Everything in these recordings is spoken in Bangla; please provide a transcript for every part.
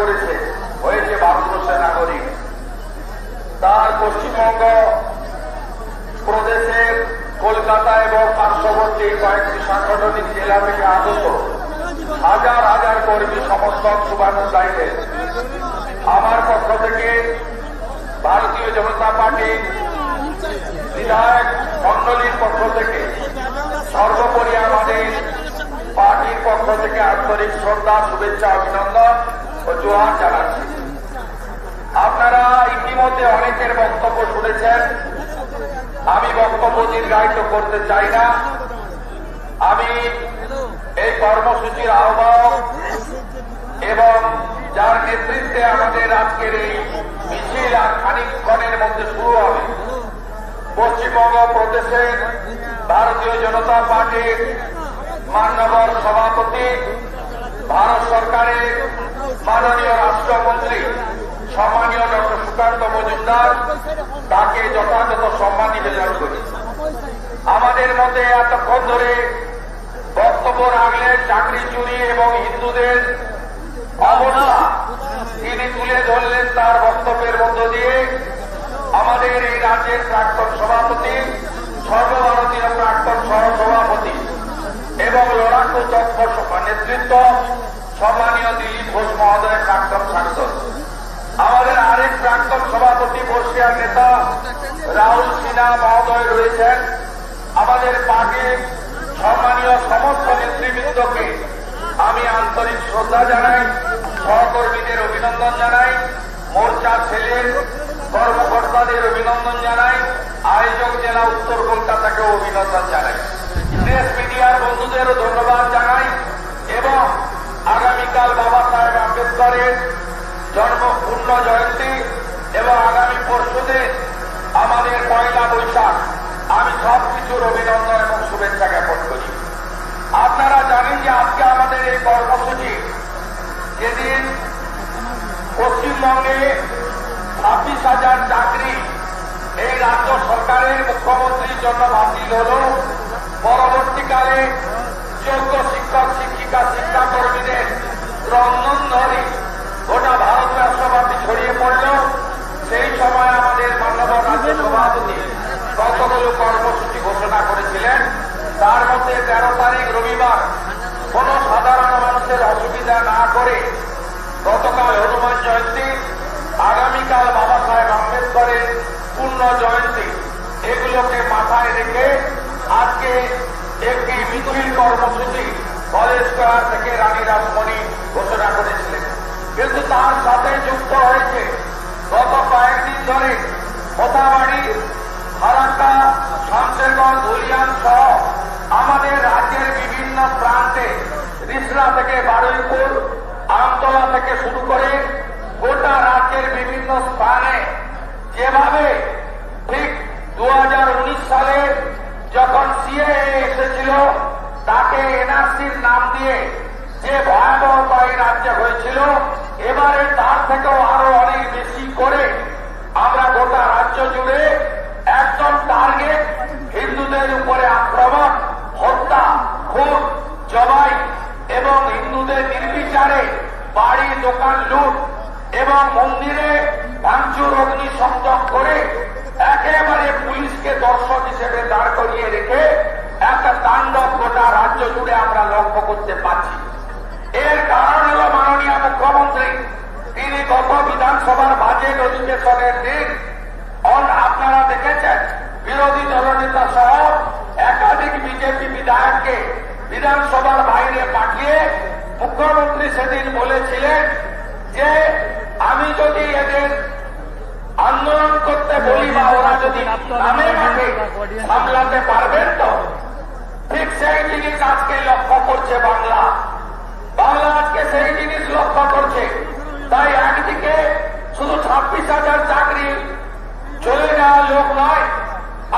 করেছে, হয়েছে ভারতবর্ষের নাগরিক তার পশ্চিমবঙ্গ প্রদেশের কলকাতা এবং পার্শ্ববর্তী কয়েকটি সাংগঠনিক জেলা থেকে আগত হাজার হাজার কর্মী সমর্থক শুভানুধ্যায়ীদের আমার পক্ষ থেকে ভারতীয় জনতা পার্টি বিধায়ক মন্ডলীর পক্ষ থেকে সর্বোপরি আমাদের পার্টির পক্ষ থেকে আন্তরিক শ্রদ্ধা, শুভেচ্ছা, অভিনন্দন। ও জানাচ্ছি আপনারা ইতিমধ্যে অনেকের বক্তব্য শুনেছেন। আমি বক্তব্য দীর্ঘায়িত করতে চাই না। আমি এই কর্মসূচির আহ্বায়ক এবং যার নেতৃত্বে আমাদের আজকের এই মিছিল আর খানিকক্ষণের মধ্যে শুরু হবে। পশ্চিমবঙ্গ প্রদেশের ভারতীয় জনতা পার্টির মান্যবর সভাপতি ভারত সরকারের মাননীয় রাষ্ট্রমন্ত্রী সম্মানীয় ডক্টর সুকান্ত মজুমদার, তাকে যথাযথ সম্মান নিবেদন করি। আমাদের মধ্যে এতক্ষণ ধরে বক্তব্য রাখলেন চাকরি চুরি এবং হিন্দুদের অবস্থা। তিনি তুলে ধরলেন তার বক্তব্যের মধ্য দিয়ে। আমাদের এই রাজ্যের প্রাক্তন সভাপতি, সর্বভারতীয় প্রাক্তন সহ সভাপতি এবং লড়াকু তৎপ নেতৃত্ব, সম্মানীয় দিলীপ ঘোষ মহোদয়ের প্রাক্তন সাংসদ। আমাদের আরেক প্রাক্তন সভাপতি বর্ষিয়ার নেতা রাহুল সিনহা মহোদয় রয়েছেন। আমাদের পার্টির সম্মানীয় সমস্ত নেতৃবৃন্দকে আমি আন্তরিক শ্রদ্ধা জানাই, সহকর্মীদের অভিনন্দন জানাই, মোর্চা ছেলের কর্মকর্তাদের অভিনন্দন জানাই, আয়োজক জেলা উত্তর কলকাতাকে অভিনন্দন জানাই। প্রেস মিডিয়ার বন্ধুদেরও ধন্যবাদ জানাই এবং আগামীকাল বাবা সাহেব আম্বেদকরের জন্ম পূর্ণ জয়ন্তী এবং আগামী পরশুদিন আমাদের পয়লা বৈশাখ। আমি সব কিছুর অভিনন্দন এবং শুভেচ্ছা জ্ঞাপন করি। আপনারা জানেন যে আজকে আমাদের এই কর্মসূচি যেদিন পশ্চিমবঙ্গে ছাব্বিশ হাজার চাকরি এই রাজ্য সরকারের মুখ্যমন্ত্রীর জন্য বাতিল হল। পরবর্তীকালে যোগ্য শিক্ষক শিক্ষিকা শিক্ষাকর্মীদের রন্ধন ধরে গোটা ভারতবর্ষব্যাপী ছড়িয়ে পড়ল সেই সময় আমাদের মান্যবর রাজ্য সভাপতি কতগুলো কর্মসূচি ঘোষণা করেছিলেন তার মধ্যে তেরো তারিখ রবিবার কোন সাধারণ মানুষের অসুবিধা না করে গতকাল হনুমান জয়ন্তী আগামীকাল বাবা সাহেব আম্বেদকরের পূর্ণ জয়ন্তী এগুলোকে মাথায় রেখে একটি মিছিল কর্মসূচি কলেজ স্কোয়ার থেকে রানী রাসমণি ঘোষণা করেছিলেন। কিন্তু তার সাথে যুক্ত হয়েছে গত কয়েকদিন ধরে মোথাবাড়ি ফারাক্কা শামশেরগঞ্জ ধুলিয়ান সহ আমাদের রাজ্যের বিভিন্ন প্রান্তে রিসরা থেকে বারুইপুর, আমতলা থেকে শুরু করে গোটা রাজ্যের বিভিন্ন স্থানে যেভাবে ঠিক দু হাজার উনিশ সালে যখন সিএ এসেছিল, তাকে এনআরসির নাম দিয়ে যে ভয়াবহতা এই রাজ্যে হয়েছিল, এবারে তার থেকেও আরও অনেক বেশি করে আমরা গোটা রাজ্য জুড়ে একদম টার্গেট হিন্দুদের উপরে আক্রমণ, হত্যা, খুন, জবাই এবং হিন্দুদের নির্বিচারে বাড়ি, দোকান, লুট এবং মন্দিরে ভাঙচুর অগ্নি সংযোগ করে একেবারে পুলিশকে দর্শক হিসেবে দাঁড় করিয়ে রেখে একটা তাণ্ডব গোটা রাজ্য জুড়ে আমরা লক্ষ্য করতে পারছি। এর কারণ হল মাননীয় মুখ্যমন্ত্রী, তিনি গত বিধানসভার বাজেট অধিবেশনের দিন আপনারা দেখেছেন, বিরোধী দলনেতা সহ একাধিক বিজেপি বিধায়ককে বিধানসভার বাইরে পাঠিয়ে মুখ্যমন্ত্রী সেদিন বলেছিলেন যে, আমি যদি এদের আন্দোলন করতে বলি যদি নামে সামলাতে পারবেন তো? ঠিক সেই জিনিস আজকে লক্ষ্য করছে বাংলা। বাংলা আজকে সেই জিনিস লক্ষ্য করছে। তাই একদিকে শুধু ছাব্বিশ হাজার চাকরি চলে যাওয়া লোক নয়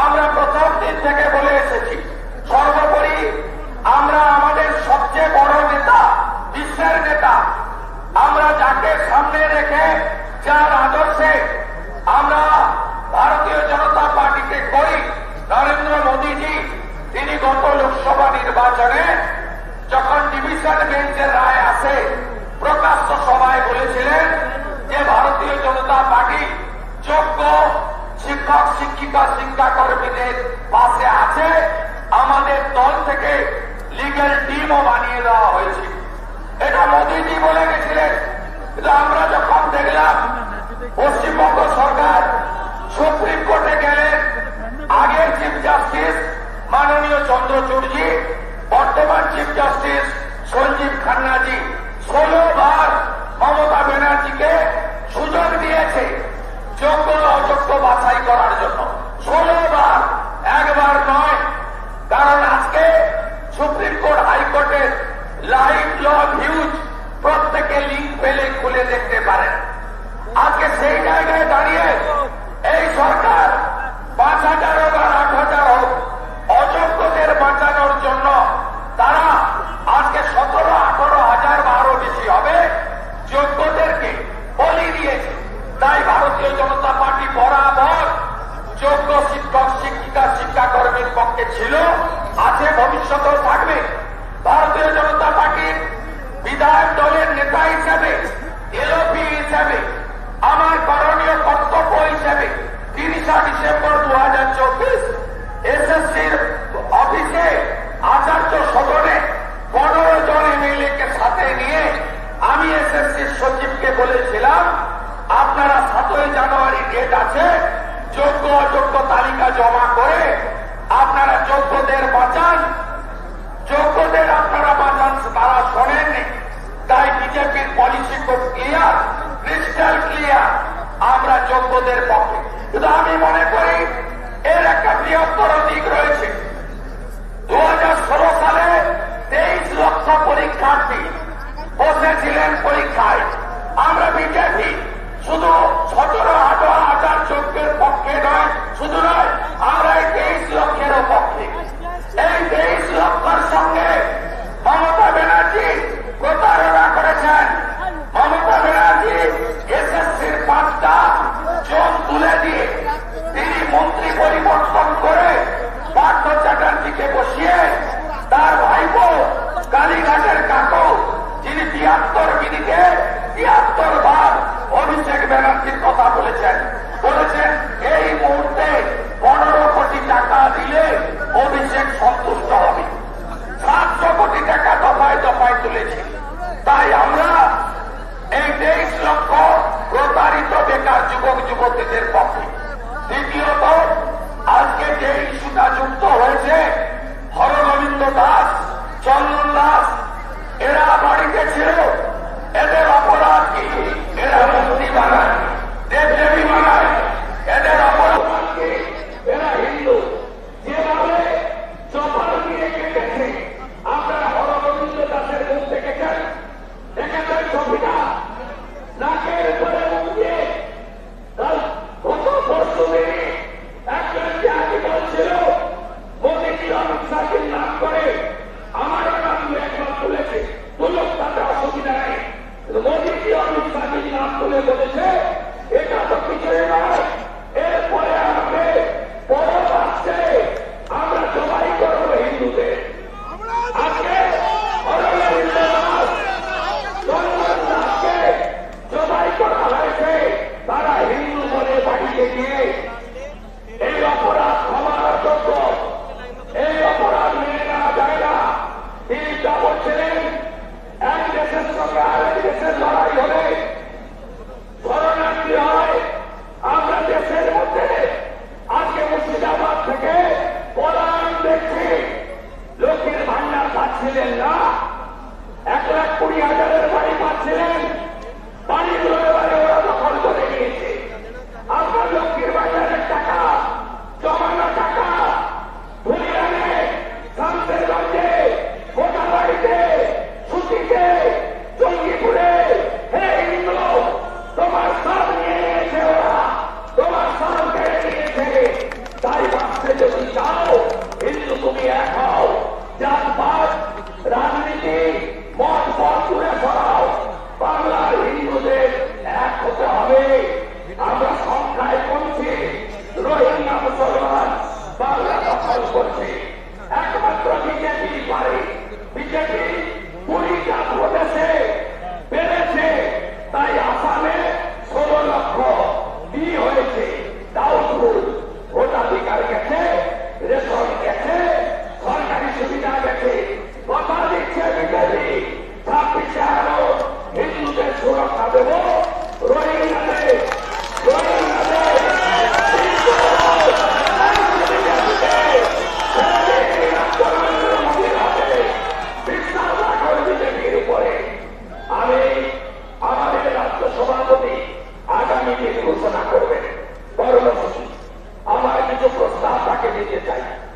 আমরা প্রথম দিন থেকে বলে এসেছি সর্বোপরি আমরা আমাদের সবচেয়ে বড় নেতা বিশ্বের নেতা আমরা যাকে সামনে রেখে যার আদর্শে টিমও বানিয়ে দেওয়া হয়েছে। এটা মোদীজি বলে গেছিলেন কিন্তু আমরা যখন দেখলাম পশ্চিমবঙ্গ সরকার সুপ্রিম কোর্টে গেলেন, আগের চিফ জাস্টিস মাননীয় চন্দ্রচূড়জি বর্তমান চিফ জাস্টিস সঞ্জীব খান্নাজি ষোলো বার মমতা ব্যানার্জিকে সুযোগ দিয়েছে যোগ্য অযোগ্য বাছাই করার জন্য। ষোলো বার, একবার নয়, কারণ আজকে সুপ্রিম কোর্ট হাইকোর্টের লাইভ লং হিউজ। প্রত্যেকে লিঙ্ক পেলে খুলে দেখতে পারেন। শিক্ষক ক্লিয়ার ক্রিস্টাল ক্লিয়ার আমরা যোগ্যদের পক্ষে। কিন্তু আমি মনে করি, এর একটা বৃহত্তর দিক রয়েছে। দু সালে তেইশ লক্ষ পরীক্ষার্থী বসেছিলেন পরীক্ষায়। আমরা বিজেপি, শুধু সতেরো, আঠারো হাজার যোগ্যের পক্ষে নয়, শুধু নয়, আমরা এই তেইশ লক্ষেরও পক্ষে। এই তেইশ para que me detallen.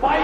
Bye.